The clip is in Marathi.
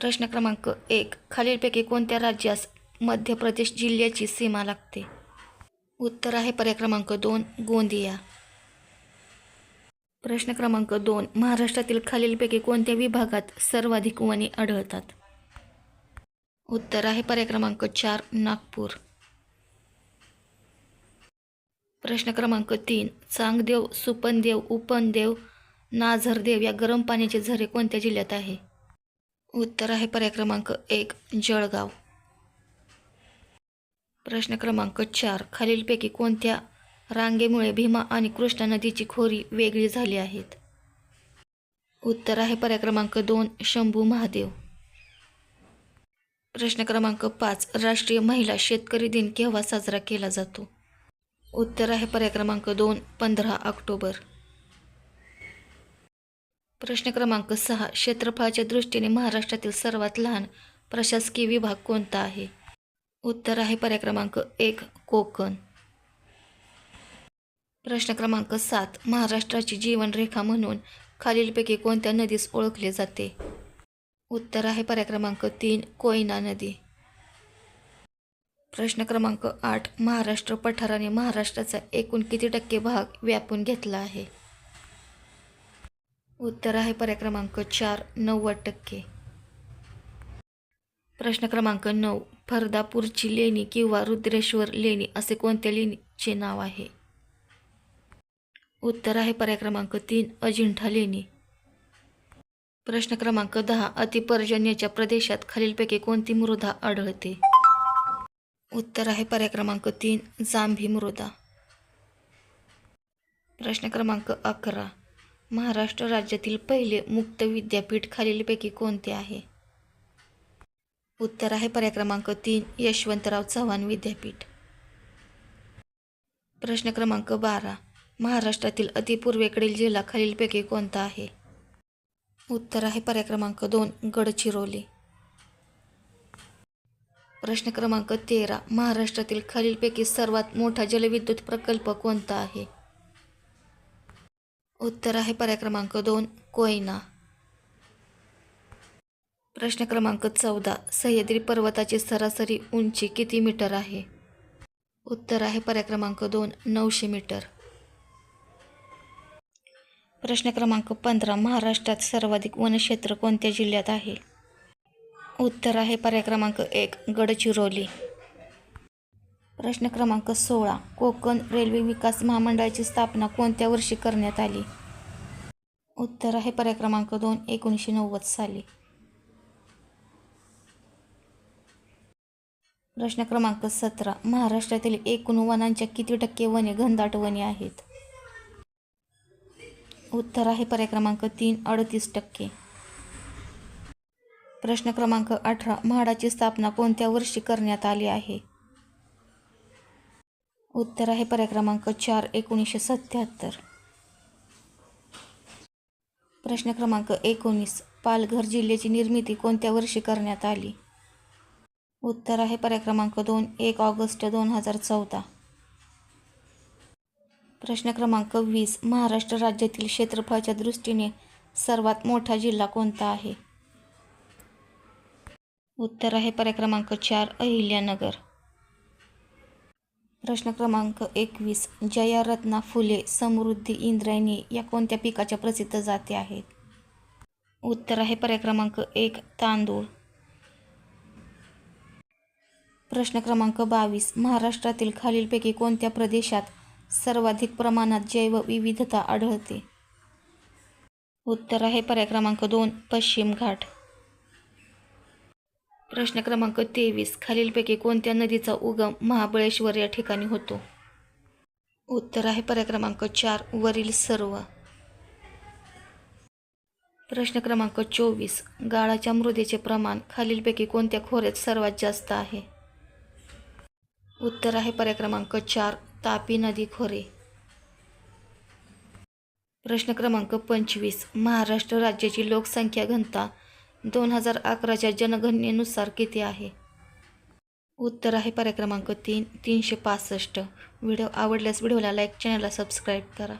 प्रश्न क्रमांक एक. खालीलपैकी कोणत्या राज्यास मध्य प्रदेश जिल्ह्याची सीमा लागते? उत्तर आहे पर्याय क्रमांक दोन गोंदिया. प्रश्न क्रमांक दोन. महाराष्ट्रातील खालीलपैकी कोणत्या विभागात सर्वाधिक वने आढळतात? उत्तर आहे पर्याय क्रमांक चार नागपूर. प्रश्न क्रमांक तीन. चांगदेव सुपनदेव उपनदेव नाझरदेव या गरम पाण्याचे झरे कोणत्या जिल्ह्यात आहे? उत्तर आहे पर्याय क्रमांक एक जळगाव. प्रश्न क्रमांक चार खालीलपैकी कोणत्या रांगेमुळे भीमा आणि कृष्णा नदीची खोरी वेगळी झाली आहेत? उत्तर आहे पर्याय क्रमांक दोन शंभू महादेव. प्रश्न क्रमांक पाच राष्ट्रीय महिला शेतकरी दिन केव्हा साजरा केला जातो? उत्तर आहे पर्याय क्रमांक दोन पंधरा ऑक्टोबर. प्रश्न क्रमांक सहा क्षेत्रफळाच्या दृष्टीने महाराष्ट्रातील सर्वात लहान प्रशासकीय विभाग कोणता आहे? उत्तर आहे पर्याय क्रमांक एक कोकण. प्रश्न क्रमांक सात महाराष्ट्राची जीवनरेखा म्हणून खालीलपैकी कोणत्या नदीस ओळखले जाते? उत्तर आहे पर्याय क्रमांक तीन कोयना नदी. प्रश्न क्रमांक आठ महाराष्ट्र पठाराने महाराष्ट्राचा एकूण किती टक्के भाग व्यापून घेतला आहे? उत्तर आहे पर्याय क्रमांक चार नव्वद टक्के. प्रश्न क्रमांक नऊ फरदापूरची लेणी किंवा रुद्रेश्वर लेणी असे कोणत्या लेणीचे नाव आहे? उत्तर आहे पर्याय क्रमांक तीन अजिंठा लेणी. प्रश्न क्रमांक दहा अतिपर्जन्याच्या प्रदेशात खालीलपैकी कोणती मृदा आढळते? उत्तर आहे पर्याय क्रमांक तीन जांभी मृदा. प्रश्न क्रमांक अकरा महाराष्ट्र राज्यातील पहिले मुक्त विद्यापीठ खालीलपैकी कोणते आहे? उत्तर आहे पर्याय क्रमांक तीन यशवंतराव चव्हाण विद्यापीठ. प्रश्न क्रमांक बारा महाराष्ट्रातील अतिपूर्वेकडील जिल्हा खालीलपैकी कोणता आहे? उत्तर आहे पर्याय क्रमांक दोन गडचिरोली. प्रश्न क्रमांक तेरा महाराष्ट्रातील खालीलपैकी सर्वात मोठा जलविद्युत प्रकल्प कोणता आहे? उत्तर आहे पर्याय क्रमांक दोन कोयना. प्रश्न क्रमांक चौदा सह्याद्री पर्वताची सरासरी उंची किती मीटर आहे? उत्तर आहे पर्याय क्रमांक दोन नऊशे मीटर. प्रश्न क्रमांक पंधरा महाराष्ट्रात सर्वाधिक वनक्षेत्र कोणत्या जिल्ह्यात आहे? उत्तर आहे पर्याय क्रमांक एक गडचिरोली. प्रश्न क्रमांक सोळा कोकण रेल्वे विकास महामंडळाची स्थापना कोणत्या वर्षी करण्यात आली? उत्तर आहे पर्याय क्रमांक दोन एकोणीसशे नव्वद साली. प्रश्न क्रमांक सतरा महाराष्ट्रातील एकूण वनांच्या किती टक्के वने घनदाट वने आहेत? उत्तर आहे पर्याय क्रमांक तीन अडतीस टक्के. प्रश्न क्रमांक अठरा म्हाडाची स्थापना कोणत्या वर्षी करण्यात आली आहे? उत्तर आहे पर्याय क्रमांक चार एकोणीसशे सत्याहत्तर. प्रश्न क्रमांक एकोणीस पालघर जिल्ह्याची निर्मिती कोणत्या वर्षी करण्यात आली? उत्तर आहे पर्याय क्रमांक दोन एक ऑगस्ट दोन हजार चौदा. प्रश्न क्रमांक वीस महाराष्ट्र राज्यातील क्षेत्रफळाच्या दृष्टीने सर्वात मोठा जिल्हा कोणता आहे? उत्तर आहे पर्याय क्रमांक चार अहिल्यानगर. प्रश्न क्रमांक एकवीस. जया रत्ना फुले समृद्धी इंद्रायणी या कोणत्या पिकाच्या प्रसिद्ध जाती आहेत? उत्तर आहे पर्याय क्रमांक एक तांदूळ. प्रश्न क्रमांक बावीस. महाराष्ट्रातील खालीलपैकी कोणत्या प्रदेशात सर्वाधिक प्रमाणात जैवविविधता आढळते? उत्तर आहे पर्याय क्रमांक दोन पश्चिम घाट. प्रश्न क्रमांक तेवीस. खालीलपैकी कोणत्या नदीचा उगम महाबळेश्वर या ठिकाणी होतो? उत्तर आहे पर्याय क्रमांक चार वरील सर्व. प्रश्न क्रमांक चोवीस. गाळाच्या मृदेचे प्रमाण खालीलपैकी कोणत्या खोऱ्यात सर्वात जास्त आहे? उत्तर आहे पर्याय क्रमांक चार तापी नदी खोरे. प्रश्न क्रमांक पंचवीस. महाराष्ट्र राज्याची लोकसंख्या घनता दोन हजार अकराच्या जनगणनेनुसार किती आहे? उत्तर आहे पर्याय क्रमांक तीन तीनशे पासष्ट. व्हिडिओ आवडल्यास व्हिडिओला लाईक चॅनलला सबस्क्राईब करा.